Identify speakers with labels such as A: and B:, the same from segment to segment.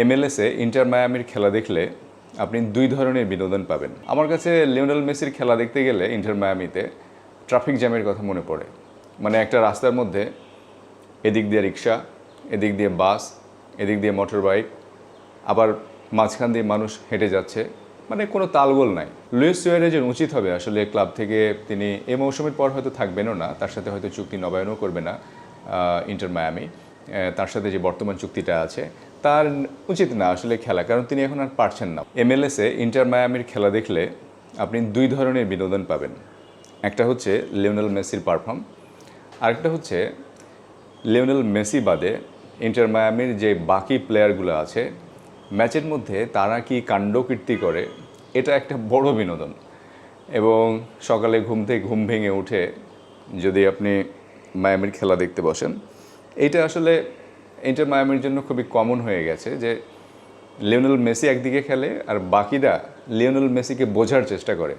A: এমএলএসে inter মায়ামির খেলা দেখলে আপনি দুই ধরনের বিনোদন পাবেন। আমার কাছে লিওনেল মেসির খেলা দেখতে গেলে ইন্টার মায়ামিতে ট্রাফিক জ্যামের কথা মনে পড়ে। মানে একটা রাস্তার মধ্যে এদিক দিয়ে রিক্সা, এদিক দিয়ে বাস, এদিক দিয়ে মোটর বাইক আবার মাঝখান দিয়ে মানুষ হেঁটে যাচ্ছে। মানে কোনো তালগোল নাই। লুইস সুয়ারেজের উচিত হবে আসলে ক্লাব থেকে তিনি এ মৌসুমের পর হয়তো থাকবেনও না, তার সাথে হয়তো চুক্তি নবায়নও করবে না ইন্টার মায়ামি তার সাথে যে বর্তমান চুক্তিটা আছে তার উচিত না আসলে খেলা, কারণ তিনি এখন আর পারছেন না। এমএলএসে ইন্টার মায়ামির খেলা দেখলে আপনি দুই ধরনের বিনোদন পাবেন। একটা হচ্ছে লিওনেল মেসির পারফর্ম আরেকটা হচ্ছে লিওনেল মেসি বাদে ইন্টার মায়ামির যে বাকি প্লেয়ারগুলো আছে, ম্যাচের মধ্যে তারা কি কাণ্ডকীর্তি করে, এটা একটা বড় বিনোদন। এবং সকালে ঘুম থেকে ঘুম ভেঙে উঠে যদি আপনি মায়ামির খেলা দেখতে বসেন এটা আসলে ইন্টার মায়ামির জন্য খুবই কমন হয়ে গেছে যে লিওনেল মেসি একদিকে খেলে আর বাকিরা লিওনেল মেসিকে বোঝার চেষ্টা করে।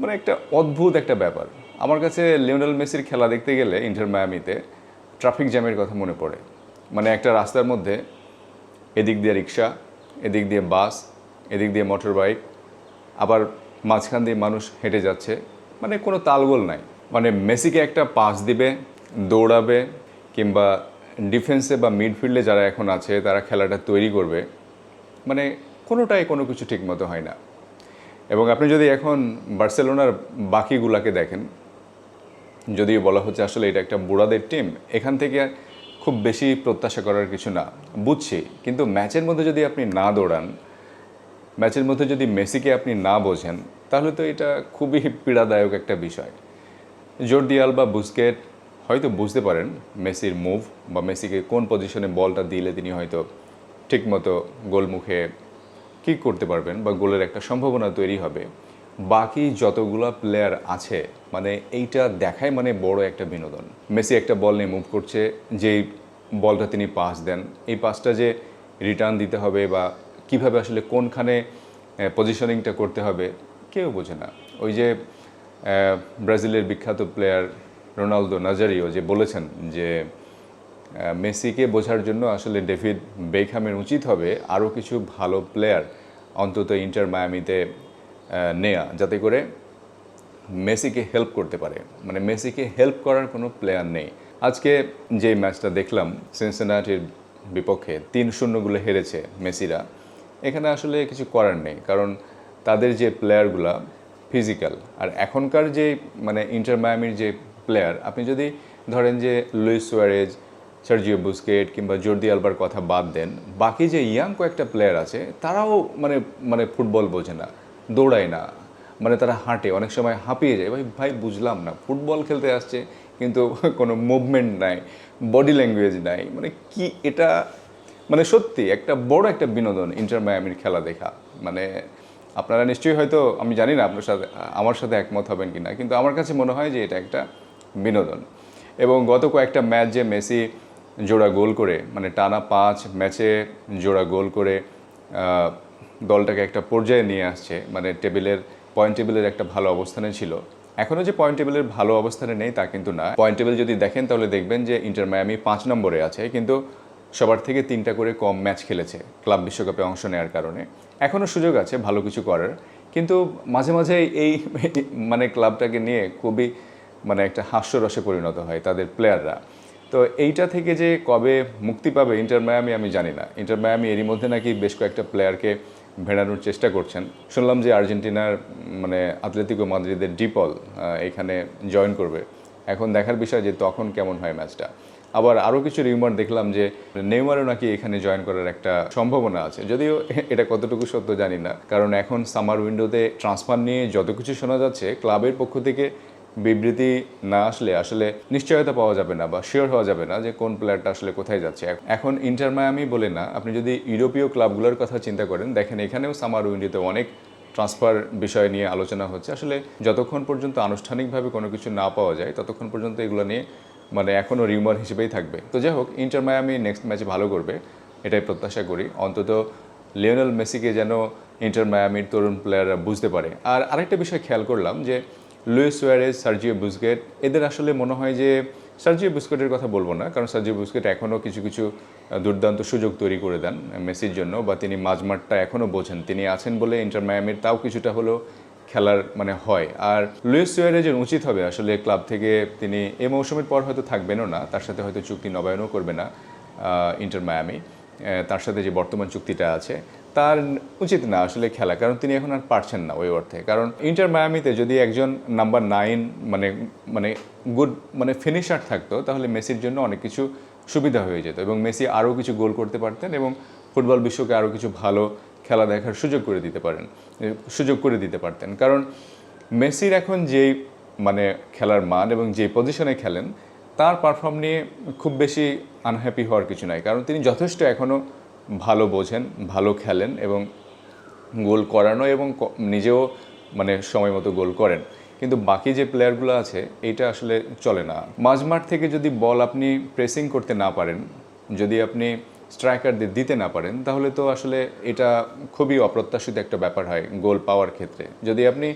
A: মানে একটা অদ্ভুত একটা ব্যাপার। আমার কাছে লিওনেল মেসির খেলা দেখতে গেলে ইন্টার মায়ামিতে ট্রাফিক জ্যামের কথা মনে পড়ে। মানে একটা রাস্তার মধ্যে এদিক দিয়ে রিক্সা, এদিক দিয়ে বাস, এদিক দিয়ে মোটর বাইক আবার মাঝখান দিয়ে মানুষ হেঁটে যাচ্ছে। মানে কোনো তালগোল নাই। মানে মেসিকে একটা পাস দিবে, দৌড়াবে, কিংবা ডিফেন্সে বা মিডফিল্ডে যারা এখন আছে, তারা খেলাটা তৈরি করবে। মানে কোনোটাই কোনো কিছু ঠিকমতো হয় না। এবং আপনি যদি এখন বার্সেলোনার বাকিগুলাকে দেখেন, যদিও বলা হচ্ছে আসলে এটা একটা বুড়াদের টিম এখান থেকে খুব বেশি প্রত্যাশা করার কিছু না। বুঝছি, কিন্তু ম্যাচের মধ্যে যদি আপনি না দৌড়ান, ম্যাচের মধ্যে যদি মেসিকে আপনি না বোঝেন, তাহলে তো এটা খুবই পীড়াদায়ক একটা বিষয়। জোর দিয়াল বা বুস্কেট হয়তো বুঝতে পারেন মেসির মুভ বা মেসিকে কোন পজিশনে বলটা দিলে তিনি হয়তো ঠিকমতো গোলমুখে কিক করতে পারবেন বা গোলের একটা সম্ভাবনা তৈরি হবে। বাকি যতগুলো প্লেয়ার আছে মানে এইটা দেখায় মানে বড় একটা বিনোদন। মেসি একটা বল নিয়ে মুভ করছে, যেই বলটা তিনি পাস দেন, এই পাসটা যে রিটার্ন দিতে হবে বা কীভাবে আসলে কোনখানে পজিশনিংটা করতে হবে, কেউ বোঝে না। ওই যে ব্রাজিলের বিখ্যাত প্লেয়ার রোনালদো নাজারিও যে বলেছেন যে মেসিকে বোঝার জন্য আসলে ডেভিড বেকহামের উচিত হবে আরও কিছু ভালো প্লেয়ার অন্তত ইন্টার মায়ামিতে নেয়া যাতে করে মেসিকে হেল্প করতে পারে। মানে মেসিকে হেল্প করার কোনো প্লেয়ার নেই। আজকে যে ম্যাচটা দেখলাম, সিনসেনাটির বিপক্ষে তিন শূন্যগুলো হেরেছে মেসিরা। এখানে আসলে কিছু করার নেই, কারণ তাদের যে প্লেয়ারগুলা ফিজিক্যাল, আর এখনকার যে মানে ইন্টার মায়ামির যে প্লেয়ার আপনি যদি ধরেন যে লুইস সুয়ারেজ, সার্জিও বুস্কেট কিংবা জর্দি আলবার কথা বাদ দেন, বাকি যে ইয়াং কয়েকটা প্লেয়ার আছে, তারাও মানে মানে ফুটবল বোঝে না, দৌড়ায় না মানে তারা হাঁটে, অনেক সময় হাঁপিয়ে যায়। ভাই ভাই, বুঝলাম না, ফুটবল খেলতে আসছে, কিন্তু কোনো মুভমেন্ট নাই বডি ল্যাঙ্গুয়েজ নাই মানে কি এটা মানে সত্যি একটা বড় একটা বিনোদন ইন্টার মায়ামির খেলা দেখা। মানে আপনারা নিশ্চয়ই হয়তো, আমি জানি না আপনার সাথে, আমার সাথে একমত হবেন কি না কিন্তু আমার কাছে মনে হয় যে এটা একটা বিনোদন। এবং গত কয়েকটা ম্যাচ যে মেসি জোড়া গোল করে মানে টানা পাঁচ ম্যাচে জোড়া গোল করে দলটাকে একটা পর্যায়ে নিয়ে আসছে মানে টেবিলের, পয়েন্ট টেবিলের একটা ভালো অবস্থানে ছিল। এখনও যে পয়েন্ট টেবিলের ভালো অবস্থানে নেই তা কিন্তু না। পয়েন্ট টেবিল যদি দেখেন তাহলে দেখবেন যে ইন্টার মায়ামি পাঁচ নম্বরে আছে, কিন্তু সবার থেকে তিনটা করে কম ম্যাচ খেলেছে, ক্লাব বিশ্বকাপে অংশ নেওয়ার কারণে। এখনও সুযোগ আছে, ভালো কিছু করার। কিন্তু মাঝে মাঝে এই মানে ক্লাবটাকে নিয়ে খুবই মানে একটা হাস্যরসে পরিণত হয় তাদের প্লেয়াররা তো এইটা থেকে যে কবে মুক্তি পাবে ইন্টার মায়ামি আমি জানি না। ইন্টার মায়ামি এরই মধ্যে নাকি বেশ কয়েকটা প্লেয়ারকে ভেড়ানোর চেষ্টা করছেন। শুনলাম যে আর্জেন্টিনার মানে আতলেতিকো মাদ্রিদের ডিপল এখানে জয়েন করবে। এখন দেখার বিষয় যে তখন কেমন হয় ম্যাচটা আবার আরও কিছু রিউমার দেখলাম যে নেইমারও নাকি এখানে জয়েন করার একটা সম্ভাবনা আছে। যদিও এটা কতটুকু সত্য জানি না। কারণ এখন সামার উইন্ডোতে ট্রান্সফার নিয়ে যত কিছু শোনা যাচ্ছে ক্লাবের পক্ষ থেকে বিবৃতি না আসলে আসলে নিশ্চয়তা পাওয়া যাবে না বা শিওর হওয়া যাবে না যে কোন প্লেয়ারটা আসলে কোথায় যাচ্ছে। এখন ইন্টার মায়ামি বলে না, আপনি যদি ইউরোপীয় ক্লাবগুলোর কথা চিন্তা করেন, দেখেন এখানেও সামার উইন্ডোতে অনেক ট্রান্সফার বিষয় নিয়ে আলোচনা হচ্ছে। আসলে যতক্ষণ পর্যন্ত আনুষ্ঠানিকভাবে কোনো কিছু না পাওয়া যায়, ততক্ষণ পর্যন্ত এগুলো নিয়ে মানে এখনও রিউমার হিসেবেই থাকবে। তো যাই হোক ইন্টার মায়ামি নেক্সট ম্যাচে ভালো করবে, এটাই প্রত্যাশা করি। অন্তত লিওনেল মেসিকে যেন ইন্টার মায়ামির তরুণ প্লেয়াররা বুঝতে পারে। আর আরেকটা বিষয় খেয়াল করলাম যে লুইস সুয়ারেজ, সার্জিও বুসগেট, এদের আসলে মনে হয় যে সার্জিও বুস্কেটের কথা বলব না, কারণ সার্জিও বুস্কেট এখনও কিছু কিছু দুর্দান্ত সুযোগ তৈরি করে দেন মেসির জন্য, বা তিনি মাঝমাঠটা এখনও বোঝেন। তিনি আছেন বলে ইন্টার মায়ামির তাও কিছুটা হলেও খেলার মানে হয়। আর লুইস সুয়ারেজের উচিত হবে আসলে ক্লাব থেকে তিনি এ মৌসুমের পর হয়তো থাকবেনও না, তার সাথে হয়তো চুক্তি নবায়নও করবে না ইন্টার মায়ামি তার সাথে যে বর্তমান চুক্তিটা আছে তার উচিত না আসলে খেলা, কারণ তিনি এখন আর পারছেন না ওই অর্থে কারণ ইন্টার মায়ামিতে যদি একজন নাম্বার নাইন মানে মানে গুড মানে ফিনিশার থাকতো, তাহলে মেসির জন্য অনেক কিছু সুবিধা হয়ে যেত এবং মেসি আরও কিছু গোল করতে পারতেন এবং ফুটবল বিশ্বকে আরও কিছু ভালো খেলা দেখার সুযোগ করে দিতে পারেন সুযোগ করে দিতে পারতেন। কারণ মেসির এখন যেই মানে খেলার মান এবং যে পজিশনে খেলেন, তার পারফর্ম নিয়ে খুব বেশি আনহ্যাপি হওয়ার কিছু নাই। কারণ তিনি যথেষ্ট এখনও ভালো বোঝেন, ভালো খেলেন এবং গোল করানো এবং নিজেও মানে সময় মতো গোল করেন। কিন্তু বাকি যে প্লেয়ারগুলো আছে এটা আসলে চলে না। মাঝমাঠ থেকে যদি বল আপনি প্রেসিং করতে না পারেন, যদি আপনি স্ট্রাইকারদের দিতে না পারেন, তাহলে তো আসলে এটা খুবই অপ্রত্যাশিত একটা ব্যাপার হয় গোল পাওয়ার ক্ষেত্রে। যদি আপনি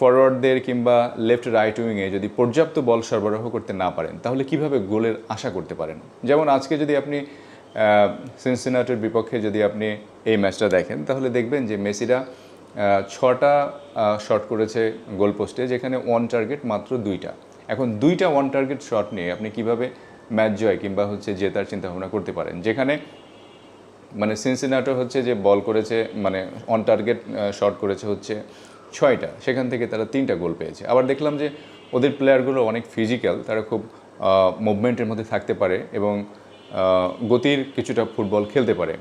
A: ফরওয়ার্ডদের কিংবা লেফট রাইট উইংয়ে যদি পর্যাপ্ত বল সরবরাহ করতে না পারেন, তাহলে কীভাবে গোলের আশা করতে পারেন? যেমন আজকে যদি আপনি সিনসিনাটের বিপক্ষে যদি আপনি এই ম্যাচটা দেখেন, তাহলে দেখবেন যে মেসিরা ছটা শট করেছে গোল পোস্টে যেখানে ওয়ান টার্গেট মাত্র দুইটা। এখন দুইটা ওয়ান টার্গেট শট নিয়ে আপনি কীভাবে ম্যাচ জয় কিংবা হচ্ছে জেতার চিন্তা ভাবনা করতে পারেন? যেখানে মানে সিনসিনাটো হচ্ছে যে বল করেছে মানে অন টার্গেট শট করেছে হচ্ছে ছয়টা। সেখান থেকে তারা তিনটা গোল পেয়েছে। আবার দেখলাম যে ওদের প্লেয়ারগুলো অনেক ফিজিক্যাল তারা খুব মুভমেন্টের মধ্যে থাকতে পারে এবং গতির কিছুটা ফুটবল খেলতে পারে।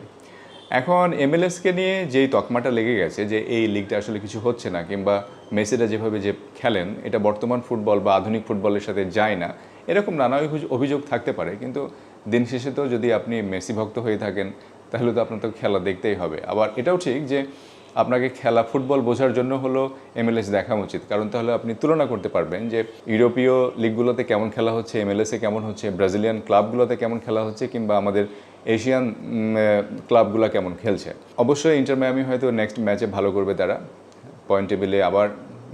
A: এখন এমএলএসকে নিয়ে যেই তকমাটা লেগে গেছে যে এই লিগটা আসলে কিছু হচ্ছে না কিংবা মেসিরা যেভাবে যে খেলেন, এটা বর্তমান ফুটবল বা আধুনিক ফুটবলের সাথে যায় না, এরকম নানা অভিযোগ- অভিযোগ থাকতে পারে। কিন্তু দিন শেষে তো যদি আপনি মেসি ভক্ত হয়ে থাকেন, তাহলে তো আপনার তো খেলা দেখতেই হবে। আবার এটাও ঠিক যে আপনাকে খেলা ফুটবল বোঝার জন্য হলো এমএলএস দেখা উচিত। কারণ তাহলে আপনি তুলনা করতে পারবেন যে ইউরোপীয় লিগগুলোতে কেমন খেলা হচ্ছে এমএলএসে কেমন হচ্ছে, ব্রাজিলিয়ান ক্লাবগুলোতে কেমন খেলা হচ্ছে, কিংবা আমাদের এশিয়ান ক্লাবগুলো কেমন খেলছে। অবশ্যই ইন্টার মায়ামি হয়তো নেক্সট ম্যাচে ভালো করবে তারা। পয়েন্ট টেবিলে আবার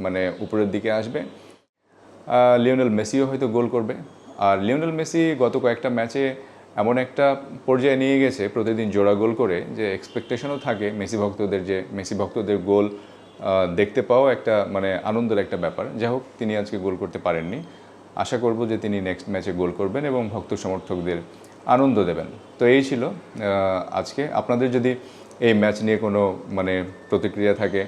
A: মানে উপরের দিকে আসবে। লিওনেল মেসিও হয়তো গোল করবে। আর লিওনেল মেসি গত কয়েকটা ম্যাচে এমন একটা পর্যায়ে নিয়ে গেছে প্রতিদিন জোড়া গোল করে যে এক্সপেকটেশনও থাকে মেসি ভক্তদের যে মেসি ভক্তদের গোল দেখতে পাওয়া একটা মানে আনন্দের একটা ব্যাপার। যাই হোক, তিনি আজকে গোল করতে পারেননি। আশা করব যে তিনি নেক্সট ম্যাচে গোল করবেন এবং ভক্ত সমর্থকদের আনন্দ দেবেন। তো এই ছিল আজকে। আপনাদের যদি এই ম্যাচ নিয়ে কোনো মানে প্রতিক্রিয়া থাকে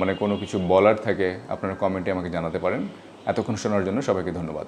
A: মানে কোনো কিছু বলার থাকে, আপনারা কমেন্টে আমাকে জানাতে পারেন। এতক্ষণ শোনার জন্য সবাইকে ধন্যবাদ।